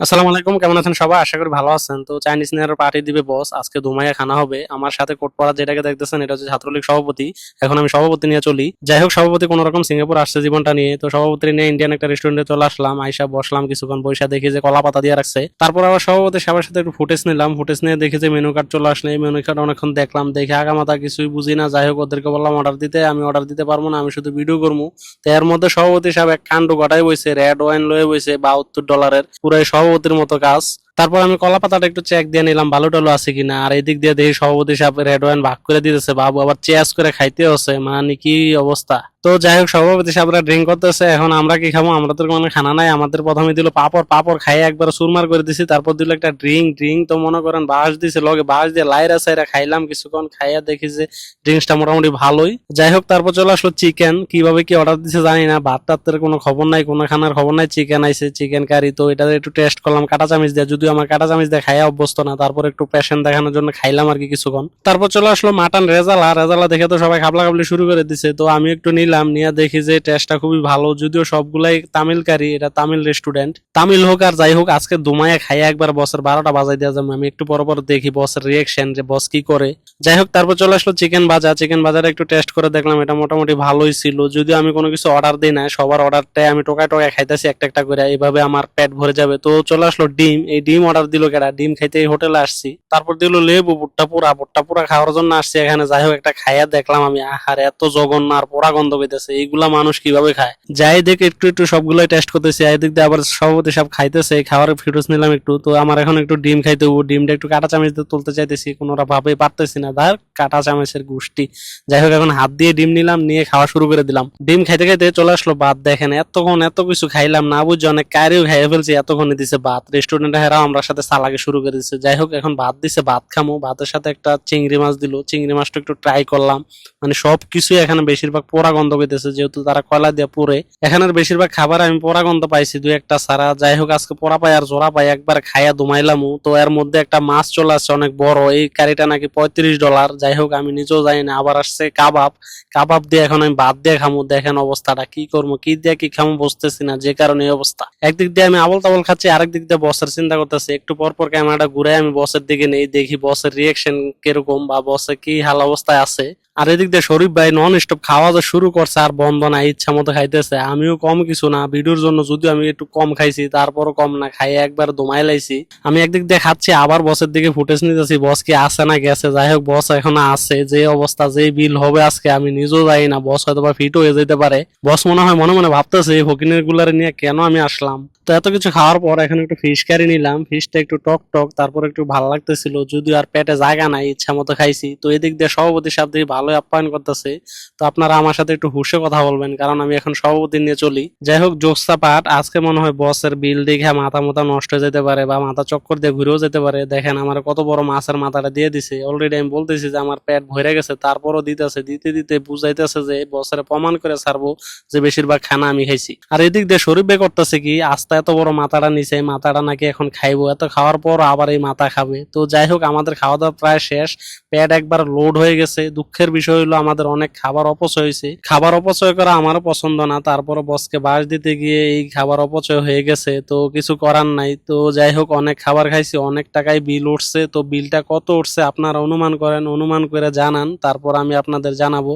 আসসালামু আলাইকুম, কেমন আছেন সবাই? আশা করি ভালো আছেন। তো চাইনিজ নেয়ার পার্টি দিবে বস আজকে দুমাইয়া খানা হবে। আমার সাথে কোট পড়া যেটাকে দেখতেছেন, এটা হচ্ছে ছাত্রলীগ সভাপতি। এখন আমি সভাপতি নিয়ে চলি। যাই হোক, সভাপতি কোন রকম সিঙ্গাপুর আসছে জীবনটা নিয়ে। তো সভাপতি নিয়ে ইন্ডিয়ান একটা রেস্টুরেন্টে চলে আসলাম। আইসা বসলাম কিছুক্ষণ পয়সা দেখি যে কলা পাতা দিয়ে রাখছে। তারপর আবার সভাপতি সবার সাথে একটু ফুটেজ নিলাম। ফুটেজ নিয়ে দেখি যে মেনু কার্ড চলে আসলে। মেনু কার্ড অনেকক্ষণ দেখলাম। দেখে আগামাতা কিছুই বুঝি না। যাই হোক, ওদেরকে বললাম অর্ডার দিতে, আমি অর্ডার দিতে পারব না। আমি শুধু ভিডিও করব তো এর মধ্যে সভাপতি সাহেব এক কাণ্ড গটাই বইছে। রেড ওয়াইন লয়ে বইছে, বাহাত্তর ডলারের পুরাই সভাপতির মতো কাজ তারপর আমি কলা পাতাটা একটু চেক দিয়ে নিলাম ভালো টালো আছে কিনা। আর এদিক দিয়ে দেখি সভাপতি সাহেব রেড ওয়াইন ভাগ করে দিতেছে, বাবু আবার চেয়াস করে খাইতে হচ্ছে। মানে কি অবস্থা? তো যাই হোক, সভাপতি সাহেবরা ড্রিঙ্ক করতেছে, এখন আমরা কি খাব? আমরা তো কোনো খানা নাই, আমাদের প্রথমে দিল পাপড়। পাপড় খাইয়ে একবার সুরমার করে দিছি, তারপর দিল একটা ড্রিঙ্ক ড্রিঙ্ক তো মনে করেন বাঁশ দিছে, লগে বাঁশ দিয়ে লাইরা সাইরা খাইলাম। কিছুক্ষণ খাইয়া দেখি যে ড্রিঙ্কসটা মোটামুটি ভালোই। যাই হোক, তারপর চলে আসলো চিকেন কীভাবে কি অর্ডার দিছে জানি না ভাত টাতের কোনো খবর নাই, কোনো খানার খবর নাই চিকেন আইছে চিকেন কারি তো এটা একটু টেস্ট করলাম কাটা চামিচ দিয়ে যদিও আমার কাটা চামিচ দিয়ে অভ্যস্ত না, তারপর একটু পেশেন্ট দেখানোর জন্য খাইলাম আর কি কিছুক্ষণ। তারপর চলে আসলো মাটন রেজালা রেজালা দেখে তো সবাই খাবলা খাবলি শুরু করে দিছে। তো আমি একটু নিলাম, নিয়ে দেখি যে টেস্টটা খুবই ভালো, যদিও সবগুলাই তামিল কারি এটা তামিল রেস্টুরেন্ট তামিল হোক আর যাই হোক, আজকে দুমায়া খাইয়া একবার বসের বারোটা বাজাই দেওয়া যাবে। আমি একটু পর পর দেখি বসের রিয়েকশন যে বস কি করে। যাই হোক, তারপর চলে আসলো চিকেন ভাজা চিকেন ভাজাটা একটু টেস্ট করে দেখলাম, এটা মোটামুটি ভালোই ছিল। যদিও আমি কোনো কিছু অর্ডার দিই না সবার অর্ডারটাই আমি টোকায় টোকায় খাইতেছি একটা একটা করে, এইভাবে আমার পেট ভরে যাবে। তো চলে আসলো ডিম। এই ডিম অর্ডার দিল কেডা? ডিম খাইতে এই হোটেলে আসছি। তারপর দিল লেবু, ভুট্টা পুরা ভুট্টা পুরা খাওয়ার জন্য আসছি এখানে। যাই হোক, একটা খাইয়া দেখলাম আমি, আহার, এত জঘন্য আর পোড়া গন্ধ পেতেছে এইগুলা মানুষ কীভাবে খায়? যাই দেখে, একটু একটু সবগুলাই টেস্ট করতেছি। এদিক দিয়ে আবার সভাপতি সব খাইতেছে খাওয়ার ফিডোস নিলাম একটু। তো আমার এখন একটু ডিম খাইতে হব ডিমটা একটু কাটা চামচ দিয়ে তুলতে চাইতেছি। কোনোটা ভাবে পারতেছি না। তার কাটা চামচের গুষ্টি যাই হোক, এখন হাত দিয়ে ডিম নিলাম, নিয়ে খাওয়া শুরু করে দিলাম। ডিম খাইতে খাইতে চলে আসলো ভাত দেখেন। এতক্ষণ এত কিছু খাইলাম, না বুঝছি অনেক কারিও খাইয়ে ফেলছি। এতক্ষণ দিছে ভাত রেস্টুরেন্টে হেরাও আমরা সাথে সালাগে শুরু করে দিছে। যাই হোক, এখন ভাত দিছে, ভাত খামো। ভাতের সাথে একটা চিংড়ি মাছ দিল। চিংড়ি মাছটা একটু ট্রাই করলাম। মানে সব কিছুই এখানে বেশিরভাগ পোড়া গন্ধ পেতেছে, যেহেতু তারা কয়লা দিয়ে পুরে এখানের বেশিরভাগ খাবার আমি পোড়া গন্ধ পাইছি, দুই একটা সারা যাই হোক, আজকে পোড়া পাই আর জোড়া পাই, একবার খাইয়া দুমাইলামু তো এর মধ্যে একটা মাছ চলে আসছে, অনেক বড়। এই কারিটা নাকি পঁয়ত্রিশ ডলার যাই হোক, আমি নিজেও জানি না, আবার আসছে কাবাব। কাবাব দিয়ে এখন আমি ভাত দিয়ে খামু। দেখেন অবস্থাটা, কি করব, কি দিয়ে কি খামো বুঝতেছি না, যে কারণে অবস্থা। একদিক দিয়ে আমি আবল তাবল খাচ্ছি আরেক দিক দিয়ে বসের চিন্তা করতেছি একটু পর পর ক্যামেরাটা ঘুরে আমি বসের দিকে নেই, দেখি বসের রিয়েকশন কীরকম বা বসে কি হাল অবস্থায় আছে। আর এদিক দিয়ে শরীফ ভাই নন স্টপ খাওয়া যে শুরু করছে আর বন্ধ না ইচ্ছা মতো খাইতেছে। আমিও কম কিছু না, ভিডিওর জন্য যদিও আমি একটু কম খাইছি, তারপরও কম না খাই একবার দমাই লাইছি। আমি একদিক দিয়ে খাচ্ছি, আবার বসের দিকে ফুটেজ নিতেছি বস কি আছে না গেছে? যাই হোক বস এখন আছে, যে অবস্থা, যে বিল হবে আজকে, আমি নিজেও যাই না বস হয়তো বা ফিট হয়ে যেতে পারে। বস মনে হয় মনে মনে ভাবতেছে, এই ফকিনের গুলারে নিয়ে কেন আমি আসলাম? তো এত কিছু খাওয়ার পর এখন একটু ফিশ কারি নিলাম ফিশটা একটু টক টক, তারপর একটু ভালো লাগতেছিল, যদিও আর পেটে জায়গা নাই, ইচ্ছা মতো খাইছি। তো এদিক দিয়ে সভাপতি সাহেব দিয়ে ভালোই আপ্যায়ন করতেছে। তো আপনারা আমার সাথে একটু হুশে কথা বলবেন, কারণ আমি এখন সভাপতি নিয়ে চলি। যাই হোক জোকসা পাঠ, আজকে মনে হয় বসের বিল দেখে মাথা মাথা নষ্ট হয়ে যেতে পারে বা মাথা চক্কর দিয়ে ঘুরেও যেতে পারে। দেখেন, আমার কত বড় মাছের মাথাটা দিয়ে দিছে। অলরেডি আমি বলতেছি যে আমার পেট ভরে গেছে, তারপরও দিতেছে, দিতে দিতে বুঝাইতেছে যে বসের প্রমাণ করে ছাড়বো যে বেশিরভাগ খানা আমি খাইছি। আর এদিক দিয়ে শরীর বে করতেছে কি, আস্তে এত বড় মাথাটা নিচে মাথাটা নাকি এখন খাইবো, এত খাওয়ার পর আবার এই মাথা খাবে। তো যাই হোক, আমাদের খাওয়া দাওয়া প্রায় শেষ, পেট একবার লোড হয়ে গেছে দুঃখের বিষয় হলো আমাদের অনেক খাবার অপচয় হয়েছে। খাবার অপচয় করা আমারও পছন্দ না তারপরে বসকে বাস দিতে গিয়ে এই খাবার অপচয় হয়ে গেছে, তো কিছু করার নাই। তো যাই হোক, অনেক খাবার খাইছি, অনেক টাকায় বিল উঠছে, তো বিলটা কত উঠছে আপনারা অনুমান করেন, অনুমান করে জানান, তারপর আমি আপনাদের জানাব।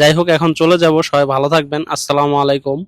যাই হোক, এখন চলে যাব, সবাই ভালো থাকবেন, আসসালামু আলাইকুম।